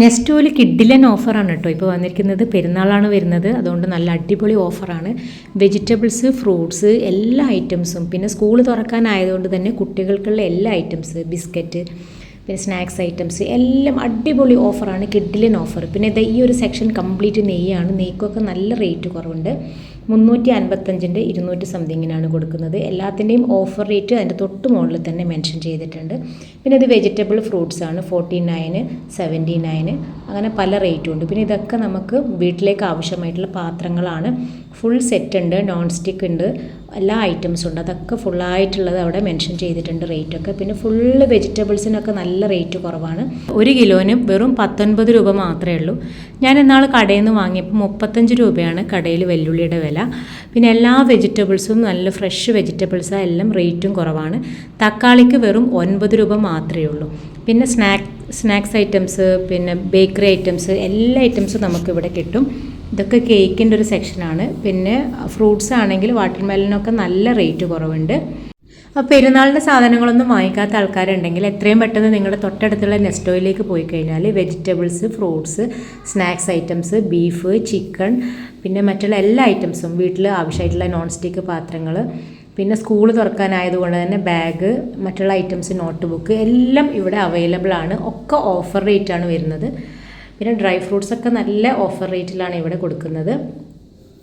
നെസ്റ്റോയിൽ കിഡിലൻ ഓഫറാണ് കേട്ടോ. ഇപ്പോൾ വന്നിരിക്കുന്നത് പെരുന്നാളാണ് വരുന്നത്. അതുകൊണ്ട് നല്ല അടിപൊളി ഓഫറാണ്. വെജിറ്റബിൾസ് ഫ്രൂട്ട്സ് എല്ലാ ഐറ്റംസും. പിന്നെ സ്കൂൾ തുറക്കാനായതുകൊണ്ട് തന്നെ കുട്ടികൾക്കുള്ള എല്ലാ ഐറ്റംസ് ബിസ്ക്കറ്റ് പിന്നെ സ്നാക്സ് ഐറ്റംസ് എല്ലാം അടിപൊളി ഓഫറാണ് കിഡിലൻ ഓഫർ. പിന്നെ ഇത് ഈ ഒരു സെക്ഷൻ കംപ്ലീറ്റ് നെയ്യാണ്. നെയ്ക്കൊക്കെ നല്ല റേറ്റ് കുറവുണ്ട്. മുന്നൂറ്റി അൻപത്തഞ്ചിന്റെ ഇരുന്നൂറ്റി സംതിങ്ങിനാണ് കൊടുക്കുന്നത്. എല്ലാത്തിന്റെയും ഓഫർ റേറ്റ് അതിന്റെ തൊട്ട് മുകളിൽ തന്നെ മെൻഷൻ ചെയ്തിട്ടുണ്ട്. പിന്നെ ഇത് വെജിറ്റബിൾ ഫ്രൂട്ട്സ് ആണ് ഫോർട്ടി നയന് സെവന്റി നയന് അങ്ങനെ പല റേറ്റും ഉണ്ട്. പിന്നെ ഇതൊക്കെ നമുക്ക് വീട്ടിലേക്ക് ആവശ്യമായിട്ടുള്ള പാത്രങ്ങളാണ്. ഫുൾ സെറ്റ് ഉണ്ട് നോൺ സ്റ്റിക്ക് ഉണ്ട് എല്ലാ ഐറ്റംസും ഉണ്ട്. അതൊക്കെ ഫുള്ളായിട്ടുള്ളത് അവിടെ മെൻഷൻ ചെയ്തിട്ടുണ്ട് റേറ്റൊക്കെ പിന്നെ ഫുള്ള് വെജിറ്റബിൾസിനൊക്കെ നല്ല റേറ്റ് കുറവാണ്. ഒരു കിലോന് വെറും പത്തൊൻപത് രൂപ മാത്രമേ ഉള്ളൂ. ഞാൻ ഇന്നാൾ കടയിൽ നിന്ന് വാങ്ങിയപ്പോൾ മുപ്പത്തഞ്ച് രൂപയാണ് കടയിൽ വെല്ലുള്ളിയുടെ വില. പിന്നെ എല്ലാ വെജിറ്റബിൾസും നല്ല ഫ്രഷ് വെജിറ്റബിൾസാണ് എല്ലാം റേറ്റും കുറവാണ്. തക്കാളിക്ക് വെറും ഒൻപത് രൂപ മാത്രമേ ഉള്ളൂ. പിന്നെ സ്നാക്ക് സ്നാക്സ് ഐറ്റംസ് പിന്നെ ബേക്കറി ഐറ്റംസ് എല്ലാ ഐറ്റംസും നമുക്കിവിടെ കിട്ടും. ഇതൊക്കെ കേക്കിന്റെ ഒരു സെക്ഷനാണ്. പിന്നെ ഫ്രൂട്ട്സ് ആണെങ്കിൽ വാട്ടർ മെലനൊക്കെ നല്ല റേറ്റ് കുറവുണ്ട്. അപ്പോൾ പെരുന്നാളിന്റെ സാധനങ്ങളൊന്നും വാങ്ങിക്കാത്ത ആൾക്കാരുണ്ടെങ്കിൽ എത്രയും പെട്ടെന്ന് നിങ്ങളുടെ തൊട്ടടുത്തുള്ള നെസ്റ്റോയിലേക്ക് പോയി കഴിഞ്ഞാൽ vegetables fruits snacks items beef chicken പിന്നെ മറ്റുള്ള എല്ലാ ഐറ്റംസും വീട്ടിൽ ആവശ്യമായിട്ടുള്ള നോൺ സ്റ്റിക്ക് പാത്രങ്ങൾ പിന്നെ സ്കൂൾ തുറക്കാനായതുകൊണ്ട് തന്നെ ബാഗ് മറ്റുള്ള ഐറ്റംസ് നോട്ട് ബുക്ക് എല്ലാം ഇവിടെ അവൈലബിൾ ആണ്. ഒക്കെ ഓഫർ റേറ്റാണ് വരുന്നത്. പിന്നെ ഡ്രൈ ഫ്രൂട്ട്സ് ഒക്കെ നല്ല ഓഫർ റേറ്റിലാണ് ഇവിടെ കൊടുക്കുന്നത്.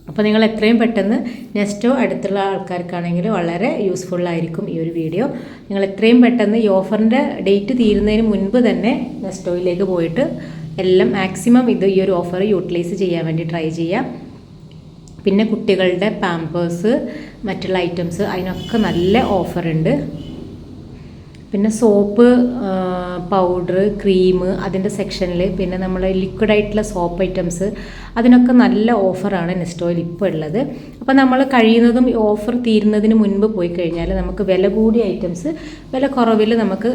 അപ്പോൾ നിങ്ങൾ എത്രയും പെട്ടെന്ന് നെക്സ്റ്റോ അടുത്തുള്ള ആൾക്കാർക്കാണെങ്കിൽ വളരെ യൂസ്ഫുൾ ആയിരിക്കും ഈ ഒരു വീഡിയോ നിങ്ങൾ എത്രയും പെട്ടെന്ന് ഈ ഓഫറിന്റെ ഡേറ്റ് തീരുന്നതിന് മുൻപ് തന്നെ നെസ്റ്റോയിലേക്ക് പോയിട്ട് എല്ലാം മാക്സിമം ഇത് ഈ ഒരു ഓഫർ യൂട്ടിലൈസ് ചെയ്യാൻ വേണ്ടി ട്രൈ ചെയ്യാം പിന്നെ കുട്ടികളുടെ പാമ്പേഴ്സ് മറ്റുള്ള ഐറ്റംസ് അതിനൊക്കെ നല്ല ഓഫറുണ്ട് പിന്നെ സോപ്പ് പൗഡർ ക്രീം അതിന്റെ സെക്ഷനിൽ പിന്നെ നമ്മൾ ലിക്വിഡ് ആയിട്ടുള്ള സോപ്പ് ഐറ്റംസ് അതിനൊക്കെ നല്ല ഓഫറാണ് നെസ്റ്റോയിൽ ഇപ്പോൾ ഉള്ളത്. അപ്പോൾ നമ്മൾ കഴിയുന്നതും ഓഫർ തീരുന്നതിന് മുൻപ് പോയി കഴിഞ്ഞാൽ നമുക്ക് വില കൂടിയ ഐറ്റംസ് വില കുറവിൽ നമുക്ക്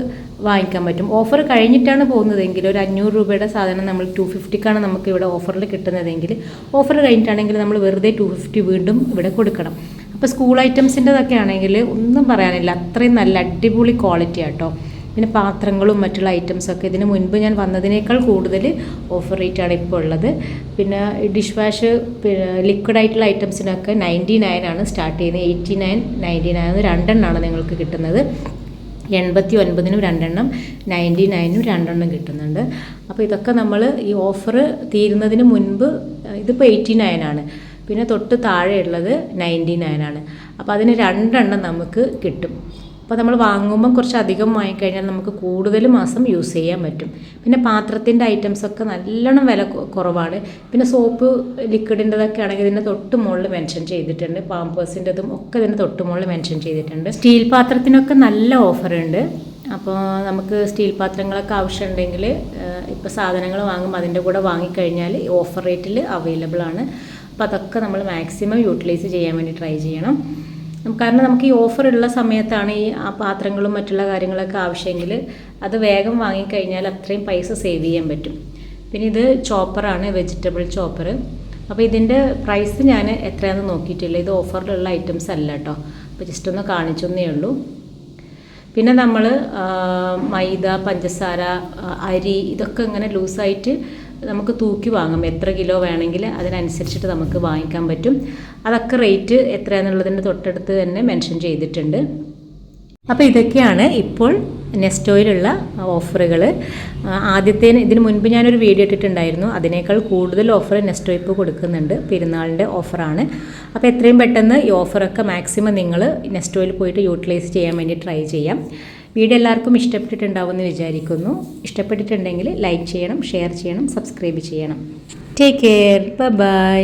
വാങ്ങിക്കാൻ പറ്റും. ഓഫർ കഴിഞ്ഞിട്ടാണ് പോകുന്നതെങ്കിൽ ഒരു അഞ്ഞൂറ് രൂപയുടെ സാധനം നമ്മൾ ടു ഫിഫ്റ്റിക്കാണ് നമുക്ക് ഇവിടെ ഓഫറിൽ കിട്ടുന്നതെങ്കിൽ ഓഫർ കഴിഞ്ഞിട്ടാണെങ്കിൽ നമ്മൾ വെറുതെ ടു ഫിഫ്റ്റി വീണ്ടും ഇവിടെ കൊടുക്കണം. അപ്പോൾ സ്കൂൾ ഐറ്റംസിന്റെതൊക്കെ ആണെങ്കിൽ ഒന്നും പറയാനില്ല. അത്രയും നല്ല അടിപൊളി ക്വാളിറ്റി ആട്ടോ. പിന്നെ പാത്രങ്ങളും മറ്റുള്ള ഐറ്റംസൊക്കെ ഇതിന് മുൻപ് ഞാൻ വന്നതിനേക്കാൾ കൂടുതൽ ഓഫർ റേറ്റ് ആണ് ഇപ്പോൾ ഉള്ളത്. പിന്നെ ഡിഷ് വാഷ് ലിക്വിഡ് ആയിട്ടുള്ള ഐറ്റംസിനൊക്കെ നയന്റി നയൻ ആണ്. സ്റ്റാർട്ട് ചെയ്യുന്നത് എയ്റ്റി നയൻ നയന്റി നയൻ രണ്ടെണ്ണമാണ് നിങ്ങൾക്ക് കിട്ടുന്നത്. എൺപത്തി ഒൻപതിനും രണ്ടെണ്ണം നയന്റി നയനും രണ്ടെണ്ണം കിട്ടുന്നുണ്ട്. അപ്പോൾ ഇതൊക്കെ നമ്മൾ ഈ ഓഫർ തീരുന്നതിന് മുൻപ് ഇതിപ്പോൾ എയ്റ്റി നയനാണ് പിന്നെ തൊട്ട് താഴെയുള്ളത് നയന്റി ആണ്. അപ്പോൾ അതിന് രണ്ടെണ്ണം നമുക്ക് കിട്ടും. അപ്പോൾ നമ്മൾ വാങ്ങുമ്പോൾ കുറച്ച് അധികം വാങ്ങിക്കഴിഞ്ഞാൽ നമുക്ക് കൂടുതൽ മാസം യൂസ് ചെയ്യാൻ പറ്റും. പിന്നെ പാത്രത്തിന്റെ ഐറ്റംസൊക്കെ നല്ലോണം വില കുറവാണ്. പിന്നെ സോപ്പ് ലിക്വിഡിന്റെതൊക്കെ ആണെങ്കിൽ ഇതിന്റെ തൊട്ട് മുകളിൽ മെൻഷൻ ചെയ്തിട്ടുണ്ട്. പാമ്പേഴ്സിന്റെതും ഒക്കെ ഇതിന്റെ തൊട്ട് മുകളിൽ മെൻഷൻ ചെയ്തിട്ടുണ്ട്. സ്റ്റീൽ പാത്രത്തിനൊക്കെ നല്ല ഓഫറുണ്ട് അപ്പോൾ നമുക്ക് സ്റ്റീൽ പാത്രങ്ങളൊക്കെ ആവശ്യമുണ്ടെങ്കിൽ ഇപ്പോൾ സാധനങ്ങൾ വാങ്ങുമ്പോൾ അതിന്റെ കൂടെ വാങ്ങിക്കഴിഞ്ഞാൽ ഓഫർ റേറ്റിൽ അവൈലബിൾ ആണ്. അപ്പോൾ അതൊക്കെ നമ്മൾ മാക്സിമം യൂട്ടിലൈസ് ചെയ്യാൻ വേണ്ടി ട്രൈ ചെയ്യണം. കാരണം നമുക്ക് ഈ ഓഫർ ഉള്ള സമയത്താണ് ഈ ആ പാത്രങ്ങളും മറ്റുള്ള കാര്യങ്ങളൊക്കെ ആവശ്യമെങ്കിൽ അത് വേഗം വാങ്ങിക്കഴിഞ്ഞാൽ അത്രയും പൈസ സേവ് ചെയ്യാൻ പറ്റും. പിന്നെ ഇത് ചോപ്പറാണ് വെജിറ്റബിൾ ചോപ്പർ അപ്പോൾ ഇതിന്റെ പ്രൈസ് ഞാൻ എത്രയാണെന്ന് നോക്കിയിട്ടില്ല. ഇത് ഓഫറിലുള്ള ഐറ്റംസ് അല്ല കേട്ടോ അപ്പോൾ ജസ്റ്റ് ഒന്ന് കാണിച്ചൊന്നേ ഉള്ളൂ. പിന്നെ നമ്മൾ മൈദ പഞ്ചസാര അരി ഇതൊക്കെ ഇങ്ങനെ ലൂസായിട്ട് നമുക്ക് തൂക്കി വാങ്ങാം. എത്ര കിലോ വേണമെങ്കിൽ അതിനനുസരിച്ചിട്ട് നമുക്ക് വാങ്ങിക്കാൻ പറ്റും. അതൊക്കെ റേറ്റ് എത്രയാണെന്നുള്ളതിന്റെ തൊട്ടടുത്ത് തന്നെ മെൻഷൻ ചെയ്തിട്ടുണ്ട്. അപ്പോൾ ഇതൊക്കെയാണ് ഇപ്പോൾ നെസ്റ്റോയിലുള്ള ഓഫറുകൾ ആദ്യത്തേന് ഇതിന് മുൻപ് ഞാനൊരു വീഡിയോ ഇട്ടിട്ടുണ്ടായിരുന്നു. അതിനേക്കാൾ കൂടുതൽ ഓഫർ നെസ്റ്റോ ഇപ്പോൾ കൊടുക്കുന്നുണ്ട്. പെരുന്നാളിന്റെ ഓഫറാണ്. അപ്പോൾ എത്രയും പെട്ടെന്ന് ഈ ഓഫറൊക്കെ മാക്സിമം നിങ്ങൾ നെസ്റ്റോയിൽ പോയിട്ട് യൂട്ടിലൈസ് ചെയ്യാൻ വേണ്ടി ട്രൈ ചെയ്യാം. വീഡിയോ എല്ലാവർക്കും ഇഷ്ടപ്പെട്ടിട്ടുണ്ടാവുമെന്ന് വിചാരിക്കുന്നു. ഇഷ്ടപ്പെട്ടിട്ടുണ്ടെങ്കിൽ ലൈക്ക് ചെയ്യണം ഷെയർ ചെയ്യണം സബ്സ്ക്രൈബ് ചെയ്യണം. Take care bye